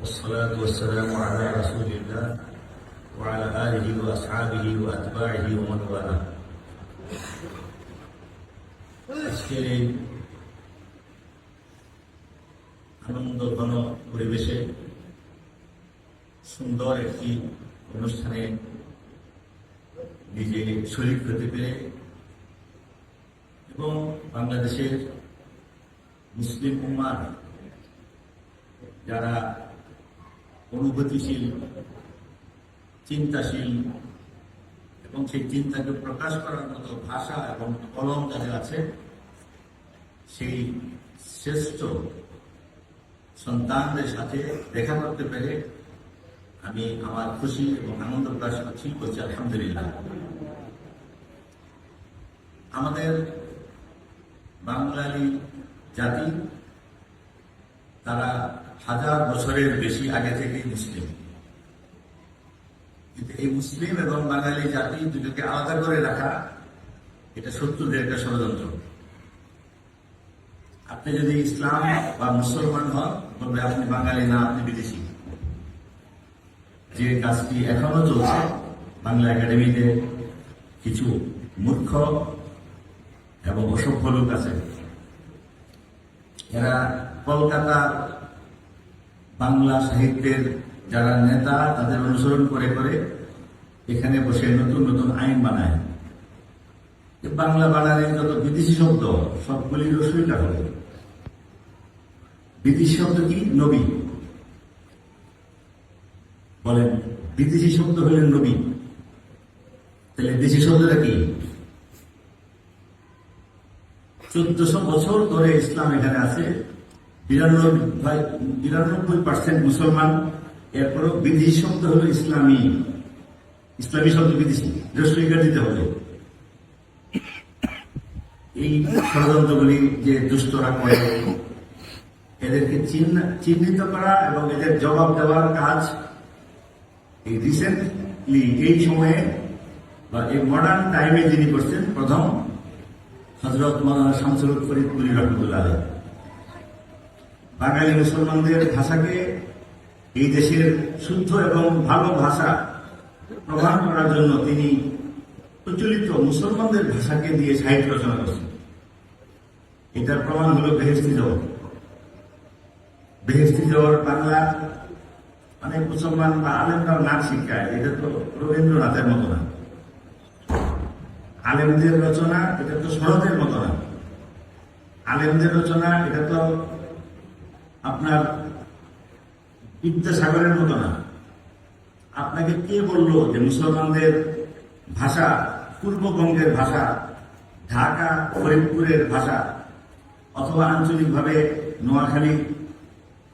والصلاة والسلام على رسول الله وعلى آله وأصحابه وأتباعه ومن والاه আজকের এই আনন্দ ঘন পরিবেশে সুন্দর একটি অনুষ্ঠানে নিজে শরীর হতে পেরে এবং বাংলাদেশের মুসলিম উম্মার যারা অনুভূতিশীল, চিন্তাশীল এবং সেই চিন্তাকে প্রকাশ করার মতো ভাষা এবং কলম যাদের আছে, সেই শ্রেষ্ঠ সন্তানদের সাথে দেখা করতে পেরে আমি আমার খুশি এবং আনন্দ প্রকাশ করছি করছি আলহামদুলিল্লাহ। আমাদের বাঙালি জাতি, তারা হাজার বছরের বেশি আগে থেকেই মুসলিম। কিন্তু এই মুসলিম এবং বাঙালি জাতি দুটোকে আলাদা করে রাখা, এটা শত্রুদের একটা ষড়যন্ত্র। আপনি যদি ইসলাম বা মুসলমান হন, বলবে আপনি বাঙালি না, আপনি বিদেশি। যে কাজটি এখনও চলছে, বাংলা একাডেমিতে কিছু মূর্খ এবং অসভ্য লোক আছে। এরা কলকাতার বাংলা সাহিত্যের যারা নেতা, তাদের অনুসরণ করে করে এখানে বসে নতুন নতুন আইন বানায়। বাংলা বানানে যত বিদেশি শব্দ, সবগুলি রসুইটা হবে বিদেশি শব্দ কি? নবী। বলেন, বিদেশি শব্দ হলেন নবী। তাহলে দেশি শব্দটা কি? চোদ্দশো বছর ধরে ইসলাম এখানে আছে। বিরানব্বই পার্সেন্ট মুসলমান, এরপরও বিদেশি শব্দ হলো ইসলামী। ইসলামী শব্দ বিদেশি। রসলিকা দিতে হবে। এই ষড়যন্ত্রগুলি যে দুষ্টরা করে, এদেরকে চিহ্নিত করা এবং এদের জবাব দেওয়ার কাজ এই রিসেন্টলি এই সময়ে বা এই মডার্ন টাইমে যিনি করছেন, প্রথম হজরত মৌলানা শামসুল ফরিদপুরি রহমতুল্লাহ। বাঙালি মুসলমানদের ভাষাকে এই দেশের শুদ্ধ এবং ভালো ভাষা প্রমাণ করার জন্য তিনি প্রচলিত মুসলমানদের ভাষাকে দিয়ে সাহিত্য রচনা করছেন। এটার প্রমাণ হল বেহেস্তি জগৎ বেহেস্তি জগৎ বাংলা অনেক মুসলমান বা আলেমরাও নাচ শিক্ষায় এটা তো রবীন্দ্রনাথের মতো না। আলেমদের রচনা, এটা তো শরতের মতো না। আলেমদের রচনা, এটা তো আপনার বিদ্যাসাগরের মতো না। আপনাকে কে বলল যে মুসলমানদের ভাষা, পূর্ববঙ্গের ভাষা, ঢাকা, ফরিদপুরের ভাষা, অথবা আঞ্চলিকভাবে নোয়াখালী,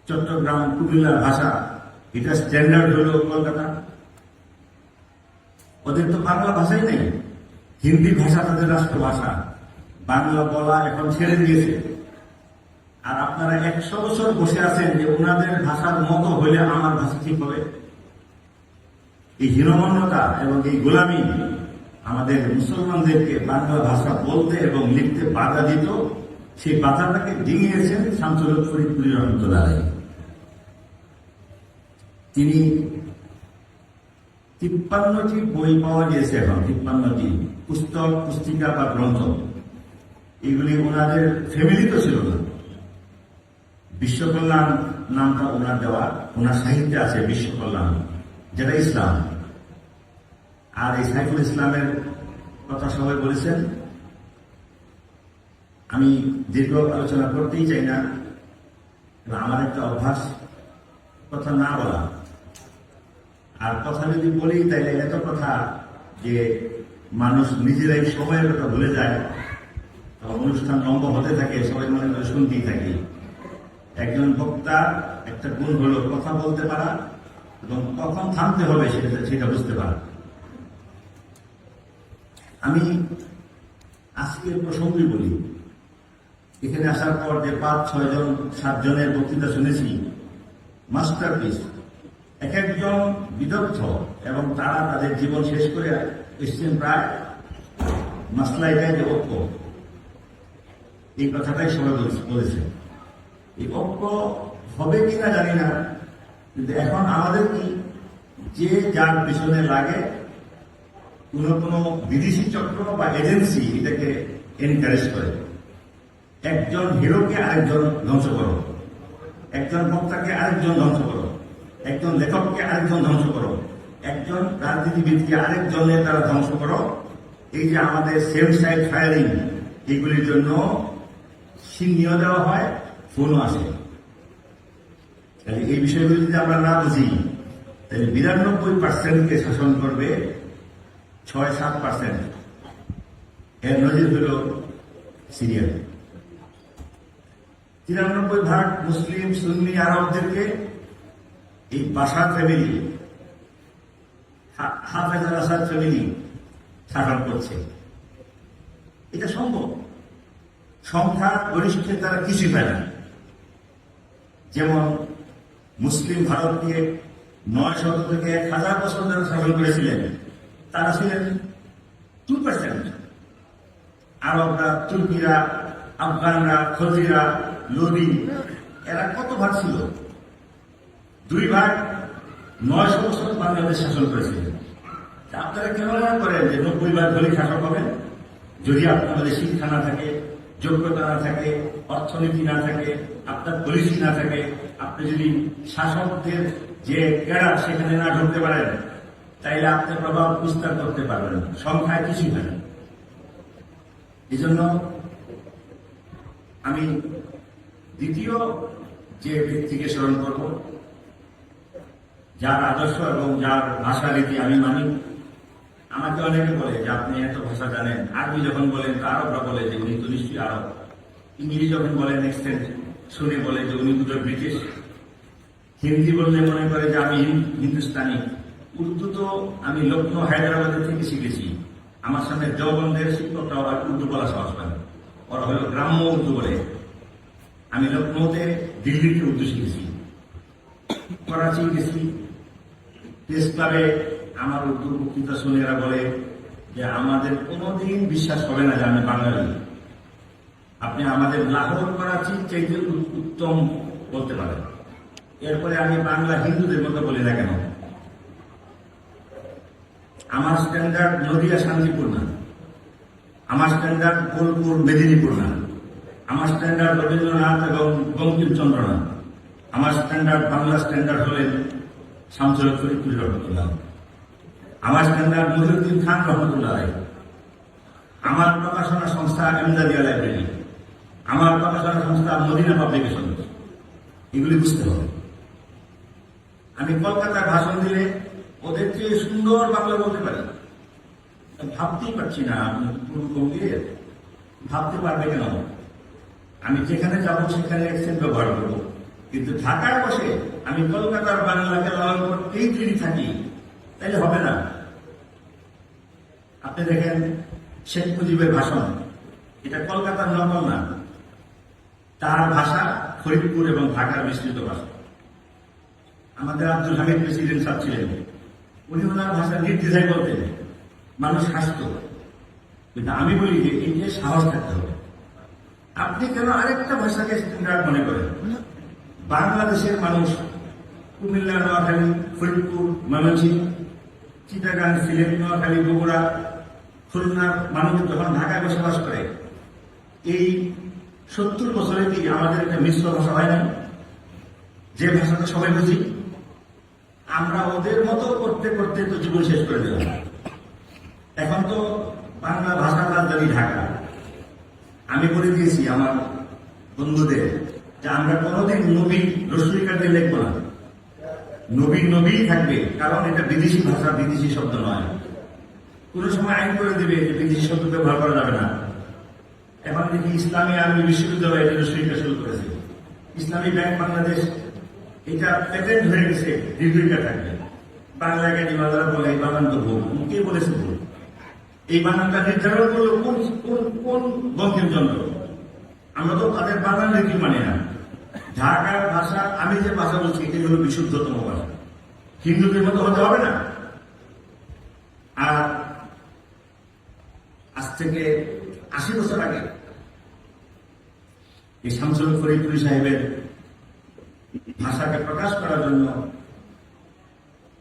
চট্টগ্রাম, কুমিল্লার ভাষা, এটা স্ট্যান্ডার্ড হলো কলকাতা? ওদের তো বাংলা ভাষাই নেই। হিন্দি ভাষা তাদের রাষ্ট্রভাষা। বাংলা বলা এখন ছেড়ে দিয়েছে। আর আপনারা একশো বছর বসে আছেন যে ওনাদের ভাষার মতো হলে আমার ভাষা ঠিক হবে? এই হীনমন্যতা এবং এই গোলামি আমাদের মুসলমানদেরকে বাংলা ভাষা বলতে এবং লিখতে বাধা দিত, সেই বাধাটাকে ডিঙিয়েছেন শামসুল ফরিদপুরি রহমতুল্লাহ। তিনি তিপ্পান্নটি বই পাওয়া গিয়েছে এখন, তিপ্পান্নটি পুস্তক, পুস্তিকা বা গ্রন্থ। এগুলি ওনাদের ফ্যামিলি তো ছিল না। বিশ্বকল্যাণ নামটা ওনার দেওয়া, ওনার সাহিত্যে আছে বিশ্বকল্যাণ, যেটা ইসলাম। আর এই সাইফুল ইসলামের কথা সবাই বলেছেন। আমি দীর্ঘ আলোচনা করতেই চাই না আমার একটা অভ্যাস, কথা না বলা। আর কথা যদি বলি তাহলে এত কথা যে মানুষ নিজেরাই সময়ের কথা ভুলে যায়। অনুষ্ঠান লম্বা হতে থাকে, সবাই মনে করে শুনতেই থাকি। একজন বক্তা, একটা গুণ হলো কথা বলতে পারা এবং কখন থামতে হবে সেটা সেটা বুঝতে পারা। আমি আজকের প্রসঙ্গে বলি, এখানে আসার পর যে পাঁচ, ছয় জন সাতজনের বক্তৃতা শুনেছি, মাস্টারপিস। এক একজন বিদগ্ধ এবং তারা তাদের জীবন শেষ করে এসছেন প্রায় মাসলা এটাই যে ঐক্য এই কথাটাই সবাই বলেছে। এই ঐক্য হবে কিনা জানি না। কিন্তু এখন আমাদের কি? যে যার পিছনে লাগে কোনো কোনো বিদেশি চক্র বা এজেন্সি এটাকে এনকারেজ করে। একজন হিরোকে আরেকজন ধ্বংস করো। একজন বক্তাকে আরেকজন ধ্বংস করো। একজন লেখককে আরেকজন ধ্বংস করো। একজন রাজনীতিবিদকে আরেকজনের তারা ধ্বংস করো। এই যে আমাদের সেম সাইড ফায়ারিং এগুলির জন্য সিন্নিও দেওয়া হয়। ফোনও আসে তাহলে এই বিষয়গুলি যদি আমরা না বুঝি, তাহলে বিরানব্বই পার্সেন্টকে শাসন করবে ছয় সাত পার্সেন্ট এর নজির হল সিরিয়া। তিরানব্বই ভাগ মুসলিম, সুন্নি, আরবদেরকে এই বাসার ফ্যামিলি হাফেজ আল ফ্যামিলি শাসন করছে। এটা সম্ভব। সংখ্যা গরিষ্ঠে তারা কিছুই পায় না। যেমন মুসলিম ভারতকে নয় শত থেকে এক হাজার বছর ধরে শাসন করেছিলেন, তারা ছিলেন টু পার্সেন্ট আরবরা, তুর্কিরা, আফগানরা, খজিরা, লোদি, এরা কত ভাগ ছিল? দুই ভাগ নয়শো বছর বাংলাদেশ শাসন করেছিলেন আপনারা কেন করেন যে নব্বই ভাগ ধরে শাসক হবেন? যদি আপনাদের শিক্ষা না থাকে, যোগ্যতা না থাকে অর্থনীতি না থাকে, আপনার পলিসি না থাকে, আপনি যদি শাসকদের যে কেড়া সেখানে না ঢুকতে পারেন, তাইলে আপনি প্রভাব বিস্তার করতে পারবেন সংখ্যায় কিছুই হয় না। এই জন্য আমি দ্বিতীয় যে ব্যক্তিকে স্মরণ করব, যার আদর্শ এবং যার ভাষা রীতি আমি মানি, আমাকে অনেকে বলে যে আপনি এত ভাষা জানেন। আরবি যখন বলেন, তো আরবরা বলে যে উনি তো নিশ্চয়ই আরব। ইংরেজি যখন বলেন এক্সটেন্ট শুনে বলে যে উনি দুটো ব্রিটিশ। হিন্দি বললে মনে করে যে আমি হিন্দুস্তানি। উর্দু তো আমি লক্ষ্ণৌ হায়দ্রাবাদের থেকে শিখেছি। আমার সামনে দেওবন্দের শিক্ষকরাও আর উর্দু বলা সহজ পায় ওরা হলো গ্রাম্য উর্দু বলে। আমি লক্ষ্ণৌতে দিল্লিতে উর্দু শিখেছি। করাচি গেছি প্রেস ক্লাবে আমার উর্দু বক্তৃতা শুনে এরা বলে যে, আমাদের কোনোদিন বিশ্বাস হবে না যে আমি বাঙালি। আপনি আমাদের লাহোর করাচি উ- উত্তম বলতে পারেন। এরপরে আমি বাংলা হিন্দুদের মতো বলি না কেন? আমার স্ট্যান্ডার্ড নদিয়া, শান্তিপুর না। আমার স্ট্যান্ডার্ড বোলপুর, মেদিনীপুর না। আমার স্ট্যান্ডার্ড রবীন্দ্রনাথ এবং বঙ্কিমচন্দ্র না। আমার স্ট্যান্ডার্ড বাংলা স্ট্যান্ডার্ড হলেন শামসুল ফরিদপুর রহমতুল্লাহ। আমার স্ট্যান্ডার্ড মহিউদ্দিন খান রহমতুল্লাহ। আমার প্রকাশনা সংস্থা এমদাদিয়া লাইব্রেরি। আমার প্রকাশনা সংস্থা মদিনা পাবলিকেশন। এগুলি বুঝতে হবে। আমি কলকাতায় ভাষণ দিলে ওদের চেয়ে সুন্দর বাংলা বলতে পারি। ভাবতেই পারছি না আপনি ভাবতে পারবে কেন? আমি যেখানে যাব সেখানে অ্যাকসেন্ট ব্যবহার করব। কিন্তু ঢাকায় বসে আমি কলকাতার বাংলাকে লালন করতেই যদি থাকি তাহলে হবে না। আপনি দেখেন শেখ মুজিবের ভাষণ। এটা কলকাতার নকল না। তার ভাষা ফরিদপুর এবং ঢাকার মিশ্রিত ভাষা। আমাদের আব্দুল হামিদ প্রেসিডেন্ট সাহেব ছিলেন। উনি ওনার ভাষা নির্দ্বিধায় বলতেন। মানুষ হাসত। কিন্তু আমি বলি যে এই যে সাহস থাকতে হবে। আপনি কেন আরেকটা ভাষাকে স্ট্যান্ডার্ড মনে করেন? বাংলাদেশের মানুষ কুমিল্লা, নোয়াখালী, ফরিদপুর, ময়মনসিংহ, চিটাগাং, সিলেট, নোয়াখালী, বগুড়া, খুলনার মানুষ যখন ঢাকায় বসবাস করে, এই সত্তর বছরে কি আমাদের একটা মিশ্র ভাষা হয় না যে ভাষাটা সবাই বুঝি। আমরা ওদের মতো করতে করতে তো জীবন শেষ করে দিলাম। এখন তো বাংলা ভাষার রাজধানী ঢাকা। আমি বলে দিয়েছি আমার বন্ধুদের যে আমরা কোনোদিন নবী রসুলিকা দিয়ে লিখব না। নবী নবী থাকবে, কারণ এটা বিদেশি ভাষা, বিদেশি শব্দ নয়। কোনো সময় আইন করে দেবে যে বিদেশি শব্দ ব্যবহার করা যাবে না। এখন দেখি ইসলামী আরবি বিশ্ববিদ্যালয় এটা রসুলিকা শুরু করেছে। ইসলামী ব্যাংক বাংলাদেশ এটা প্যাটেন্ট হয়ে গেছে দীর্ঘিকা থাকবে। বাংলা একাডেমি বাংলা বলে এই বানান তো ভুল। কে বলেছে ভুল? এই বানানটা নির্ধারণ করল কোন কোন কোন বঙ্কিমচন্দ্র আমরা তো তাদের বানান রীতি মানি না। ঢাকার ভাষা, আমি যে ভাষা বলছি এটি হলো বিশুদ্ধতম ভাষা। হিন্দুদের মতো হতে হবে না। আর আজ থেকে আশি বছর আগে। এই শামসুল ফরিদপুরি সাহেবের ভাষাকে প্রকাশ করার জন্য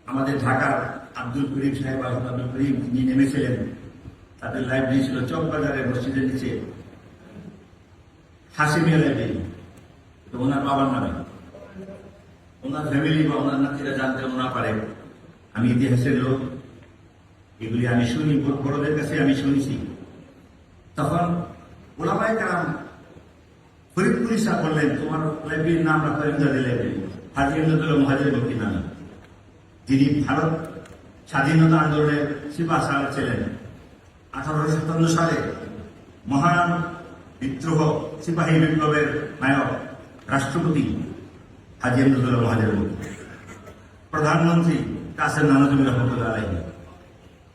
আমাদের ঢাকার আব্দুল করিম সাহেব আব্দুল করিম তিনি নেমেছিলেন, তাদের লাইব্রেরি ছিল চকবাজারের মসজিদের নিচে হাসিমিয়া লাইব্রেরি তো ওনার বাবার নামে। ওনার ফ্যামিলি বা ওনার নাতিরা জানতে না পারে, আমি ইতিহাসের লোক, এগুলি আমি শুনি বড়- বড়দের কাছে আমি শুনেছি। তখন ওলামাই কালাম ফরিদপুরি সাহ বললেন, তোমার লাইব্রেরির নাম রাখো ইমদাদি লাইব্রেরি। হাজি ইমদাদুল্লাহ মহাজির ভক্তি নামে। যিনি ভারত স্বাধীনতা আন্দোলনের সিপা সাল ছিলেন, আঠারোশো সাতান্ন সালে মহান বিদ্রোহ সিপাহী বিপ্লবের নায়ক, রাষ্ট্রপতি হাজি আহমদুল্লাহ মহাজের প্রধানমন্ত্রী কাসের নানজমি রহমতুল্লাহ আলহী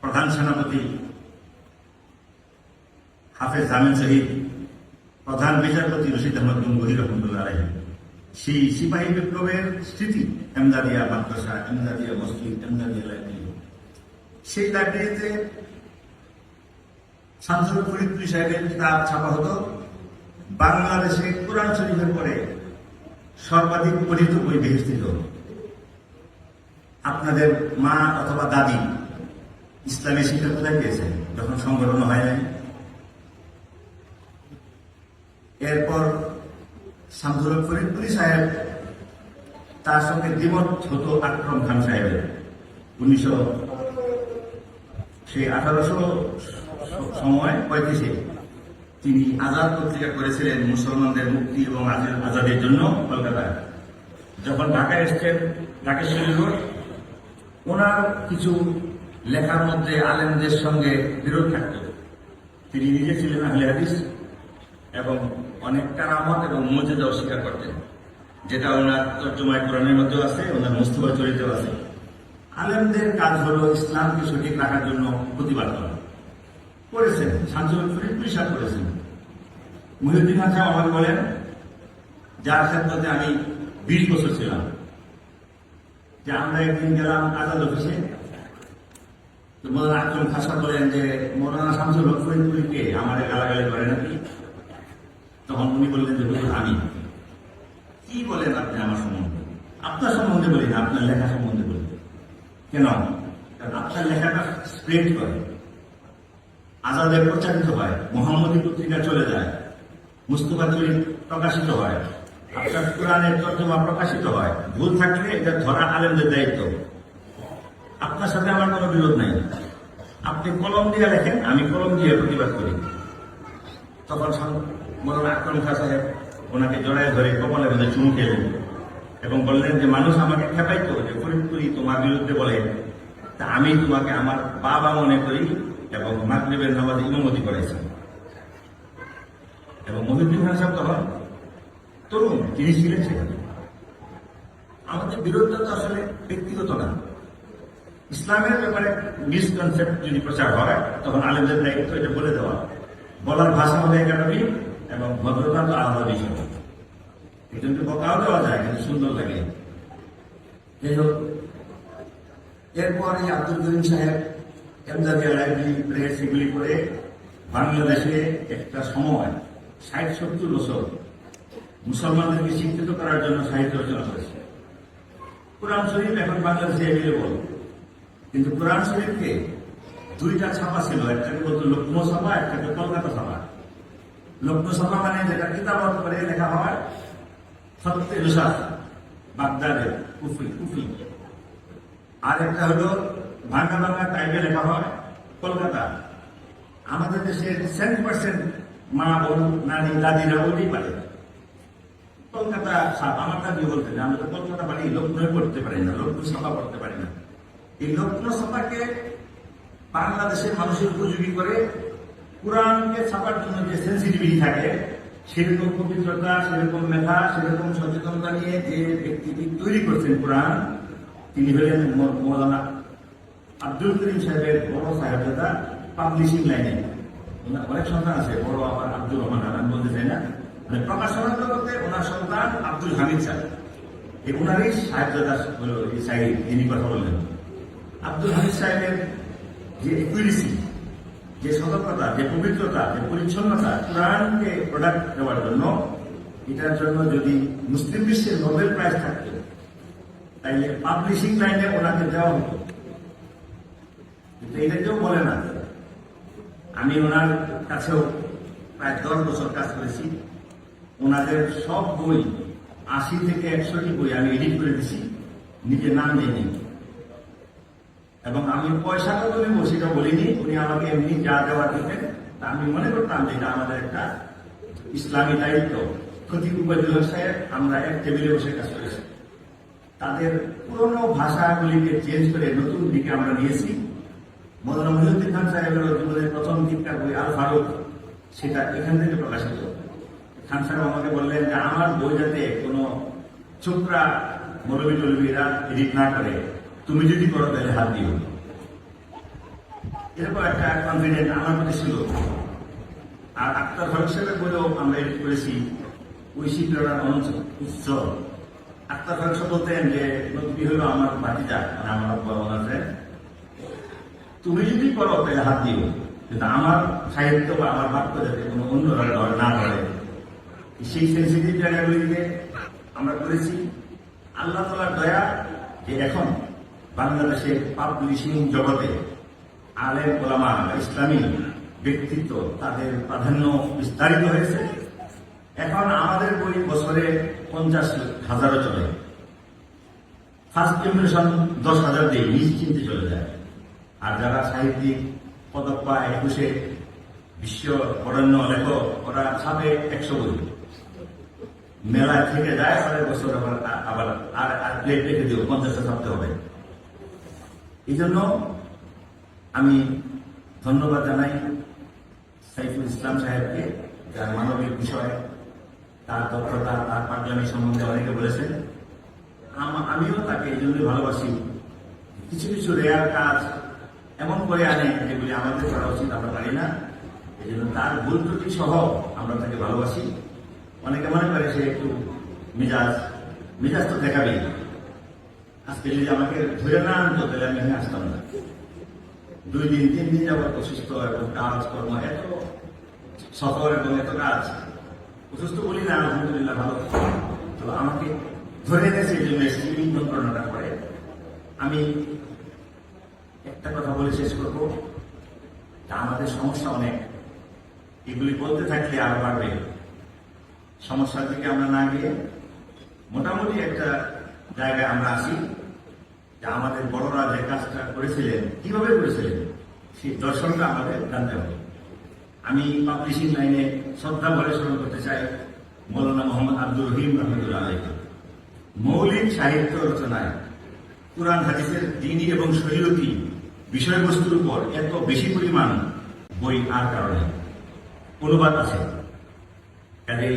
প্রধান সেনাপতি হাফেজ জামিন শহীদ, প্রধান বিচারপতি রশিদ আহমদ গঙ্গোহী রহমতুল্লাহ আলহী সেই সিপাহী বিপ্লবের স্মৃতি এমদাদিয়া মাদ্রাসা, এমদাদিয়া মসজিদ, এমদাদিয়া লাইব্রেরি। সেই লাইব্রেরিতে শামসুল ফরিদপুরি সাহেবের কিতাব ছাপা হতো। বাংলাদেশে কোরআন শরীফের পরে সর্বাধিক পঠিত বই বেহস্তিত আপনাদের মা অথবা দাদি ইসলামী শিক্ষা কোথায় পেয়েছেন? যখন সংগঠন হয় নাই এরপর শামসুল ফরিদপুরি সাহেব তার সঙ্গে দ্বিমত হতো আকরম খান সাহেবের। উনিশশো সেই আঠারোশো সময় পঁয়ত্রিশে তিনি আজাদ পত্রিকা করেছিলেন মুসলমানদের মুক্তি এবং আজাদ- আজাদের জন্য কলকাতায়। যখন ঢাকা এসছেন ঢাকেশ্বরী রোড, ওনার কিছু লেখার মধ্যে আলেমদের সঙ্গে বিরোধ থাকত। তিনি নিজে ছিলেন আহলে হাদিস এবং অনেক কারামত এবং মর্যাদা অস্বীকার করতেন। যেটা ওনার তর্জমায় কোরআনের মধ্যেও আছে, ওনার মুস্তফা চরিত্রেও আছে। আলেমদের কাজ হলো ইসলামকে সঠিক রাখার জন্য প্রতিবাদ করা। করেছেন ফরিদপুরি সাহেব করেছেন। মহিউদ্দিন সাহেব আমাকে বলেন, যার ক্ষেত্রে আমি বিশ বছর ছিলাম। যে আমরা একদিন গেলাম আজাদ অফিসে, তো মৌলানা আকরম খাসা বলেন যে, মৌলানা শামসুল হক ফরিদপুরিকে আমার গালাগালি করে নাকি? তখন উনি বললেন যে হুজুর আমি কি বলেন আপনি আমার সম্বন্ধে? আপনার সম্বন্ধে বলি না, আপনার লেখা সম্বন্ধে বলি। কেন? কারণ আপনার লেখাটা স্প্রেড করে। আজাদে প্রচারিত হয়, মোহাম্মদী পত্রিকা চলে যায়, মুস্তফা চরিত প্রকাশিত হয়, আপনার কোরআনের তর্জমা প্রকাশিত হয়। ভুল থাকলে এটা ধরা আলেমদের দায়িত্ব। আপনার সাথে আমার কোনো বিরোধ নাই। আপনি কলম দিয়ে লেখেন, আমি কলম দিয়ে প্রতিবাদ করি। তখন মরণ আক্রম সাহেব ওনাকে জড়ায় ধরে কপালে মধ্যে চুমু খেলেন এবং বললেন যে, মানুষ আমাকে খেপাইতো যে, ফরিদপুরি তোমার বিরুদ্ধে বলে, তা আমি তোমাকে আমার বাবা মনে করি এবং মাগরিবের নামাজে ইমামতি করেছি। এবং মহিউদ্দিন খান সাহেব তখন, তরুণ, তিনি ছিলেন সেখানে। আমাদের বিরোধটা তো আসলে ব্যক্তিগত না। ইসলামের ব্যাপারে মিসকনসেপ্ট যদি প্রচার হয়, তখন আলেমদের দায়িত্ব এটা বলে দেওয়া। বলার ভাষা হবে একাডেমি এবং ভদ্রতা তো আলাদা বিষয় এই জন্য বকাও দেওয়া যায়, কিন্তু সুন্দর লাগে। যাই হোক, এরপর আব্দুল করিম সাহেব এমদাদিয়া লাইব্রেরি প্রেস এগুলি করে বাংলাদেশে একটা সময়, ষাট, সত্তর বছর মুসলমানদেরকে শিক্ষিত করার জন্য সাহিত্য রচনা করেছে। কোরআন শরীফ এখন বাংলাদেশে অ্যাভেলেবল কিন্তু কোরআন শরীফকে দুইটা ছাপা ছিল, একটাকে বলতো লক্ষ্ণ ছাপা, একটাকে কলকাতা ছাপা। ছাপা মানে যেটা কিতাবত করে লেখা হয়, সত্যি রুসাস বাগদাদের কুফি কুফি আর একটা হলো ভাঙা ভাঙা টাইপে লেখা হয়, কলকাতা। আমাদের দেশের সেভেন পার্সেন্ট মা, বোন, নারী, দাদিরা ওইটাই পারে। কলকাতা সাপ, আমার দাদি বলতেন আমরা তো কলকাতা পারি লক্ষ্ণৌ পড়তে পারি না লক্ষ্ণ সভা পড়তে পারি না। এই লক্ষ্ণ সভাকে বাংলাদেশের মানুষের উপযোগী করে কোরআনকে ছাপার জন্য যে সেন্সিটিভিটি থাকে, সেরকম পবিত্রতা, সেরকম মেধা, সেরকম সচেতনতা নিয়ে যে ব্যক্তিটি তৈরি করছেন কোরআন, তিনি হলেন মৌলানা আব্দুল করিম সাহেবের বড় সাহেবজাদা পাবলিশিং লাইনে অনেক সন্তান আছে, বড় আবার আব্দুল রহমান আমি বলতে চাই না। মানে প্রকাশনার জগতে ওনার সন্তান আব্দুল হামিদ সাহেব এই ওনারই সাহেবজাদা সাহেব যিনি কথা বললেন। আব্দুল হামিদ সাহেবের যে ইকুইলিসি যে সতর্কতা, যে পবিত্রতা, যে পরিচ্ছন্নতা কোরআনকে প্রোডাক্ট দেওয়ার জন্য, এটার জন্য যদি মুসলিম বিশ্বের নোবেল প্রাইজ থাকতো, তাইলে পাবলিশিং লাইনে ওনাকে দেওয়া হতো। কিন্তু এটা কেউ বলে না। আমি ওনার কাছেও প্রায় দশ বছর কাজ করেছি। ওনাদের সব বই, আশি থেকে একশোটি বই আমি এডিট করে দিছি। নিজে নাম দিইনি এবং আমি পয়সা কত নেব সেটা বলিনি, উনি আমাকে এমনি যা দেওয়া দিতেন তা আমি মনে করতাম যে এটা আমাদের একটা ইসলামী দায়িত্ব। প্রতীক উবায়দুল সাহেব, আমরা এক টেবিলে বসে কাজ করেছি। তাদের পুরনো ভাষাগুলিকে চেঞ্জ করে নতুন দিকে আমরা নিয়েছি। মৌলানা মহিউদ্দিন খান সাহেবের জীবনের প্রথম দিককার বই আল ফারুক সেটা এখান থেকে প্রকাশিত। খান সাহেব আমাকে বললেন যে, আমার বই যাতে কোনো ছোকরা মৌলবী টলবিরা এডিট না করে তুমি যদি করো, তাহলে হাত দিও এরকম একটা কনফিডেন্ট আমার প্রতি ছিল। আর হক সাহেবের বইও আমরা এডিট করেছি। প্রেরণার অঞ্চ উৎস আক্তার হক সাহেব বলতেন যে নদী হলো আমার ভাতিজা মানে আমার ওনার তুমি যদি করো, তাহলে হাত দিও কিন্তু আমার সাহিত্য বা আমার বাক্য যাতে কোনো অন্যরা ধরে না ধরে সেই সেন্সিটিভ জায়গাগুলিকে আমরা করেছি। আল্লাহ তালার দয়া যে এখন বাংলাদেশের পাবলিশিং জগতে আলেম ওলামা ইসলামী ব্যক্তিত্ব তাদের প্রাধান্য বিস্তারিত হয়েছে। এখন আমাদের বই বছরে পঞ্চাশ হাজারও চলে। ফার্স্ট জেনারেশন দশ হাজার দিয়ে নিশ্চিন্তে চলে যায়। আর যারা সাহিত্যিক পদক পায় একুশে বিশ্ব অরণ্য লেখক, ওরা ছাপে একশো বই। মেলায় থেকে যায়, পরের বছর আবার আর প্লেট রেখে দিও পঞ্চাশটা ছাপতে হবে। এই জন্য আমি ধন্যবাদ জানাই সাইফুল ইসলাম সাহেবকে, যার মানবিক বিষয় তার দক্ষতা, তার পাগলামি সম্বন্ধে অনেকে বলেছেন। আমিও তাকে এই জন্যই ভালোবাসি। কিছু কিছু রেয়ার কাজ এমন করে আনে যেগুলি আমাদের করা উচিত, আমরা পারি না। এই জন্য তার ভুল ত্রুটি সহ আমরা তাকে ভালোবাসি। অনেকে মনে করে সে একটু মিজাজ মিজাজ তো দেখাবেই। আজকে যদি আমাকে ধরে না আনতো, তাহলে আমি এখানে আসতাম না। দুই দিন, তিন দিন যাবত অসুস্থ এবং কাজ, কর্ম, এত সফর এবং এত কাজ। অসুস্থ বলি না, আলহামদুলিল্লাহ, ভালো। তো আমাকে ধরে এনেছে, এই জন্য স্ট্রিমিং যন্ত্রণাটা করে। আমি একটা কথা বলে শেষ করব। তা আমাদের সমস্যা অনেক। এগুলি বলতে থাকলে আরও বাড়বে। সমস্যার দিকে আমরা না গিয়ে মোটামুটি একটা জায়গায় আমরা আসি আমাদের বড়রা যে কাজটা করেছিলেন, কীভাবে করেছিলেন, সেই দর্শনটা আমাদের জানতে হবে। আমি পাবলিশিং লাইনে শ্রদ্ধা ভরে স্মরণ করতে চাই, মৌলানা মোহাম্মদ আব্দুর রহিম রহমতুল্লাহ আলহী মৌলিক সাহিত্য রচনায় কোরআন, হাদিসের দিনী এবং শরীরতি বিষয়বস্তুর উপর এত বেশি পরিমাণ বই আর কারণে অনুবাদ আছে। কাজেই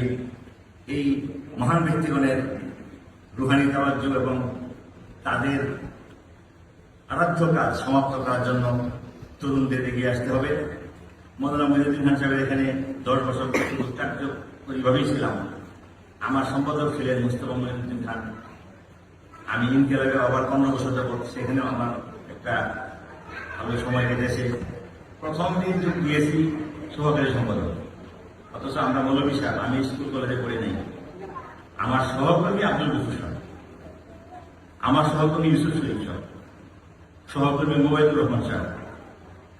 এই মহান ব্যক্তিগণের রুহানি তাওয়াজ্য এবং তাদের আরাধ্য কাজ সমাপ্ত করার জন্য তরুণদের এগিয়ে আসতে হবে। মদনা মহিউদ্দিন খান সাহেবের এখানে দশ বছর কার্যকরীভাবেই ছিলাম। আমার সম্পাদক ছিলেন মুস্তফা মহিউদ্দিন খান। আমি ইনকেলাবের আবার পনেরো বছর যাবত সেখানেও আমার একটা ভালো সময় কেটেছে। প্রথম দিন যোগ দিয়েছি সহকারী সম্পাদক। অথচ আমরা মৌলবী সাহেব, আমি স্কুল কলেজে পড়ি নাই। আমার সহকর্মী আব্দুল গফুর আমার সহকর্মী ইউসুফ শরীফ সাহেব। সহকর্মী মোবাইদুর রহমান সাহেব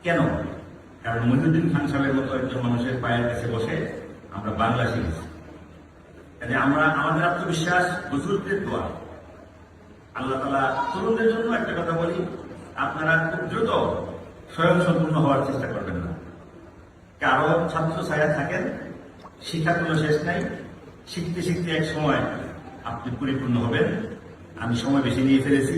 কেন? কারণ মহিউদ্দিন খান সাহেবের মতো একজন মানুষের পায়ের কাছে বসে আমরা বাংলা শিখেছি কাজে আমরা, আমাদের আত্মবিশ্বাস বুজুর্গদের দোয়া। আল্লাহ তালা তরুণদের জন্য একটা কথা বলি, আপনারা খুব দ্রুত স্বয়ং সম্পূর্ণ হওয়ার চেষ্টা করবেন না। কারও ছাত্র ছায়া থাকেন শিক্ষার কোনো শেষ নাই, শিখতে শিখতে এক সময় আপনি পরিপূর্ণ হবেন। আমি সময় বেশি নিয়ে ফেলেছি।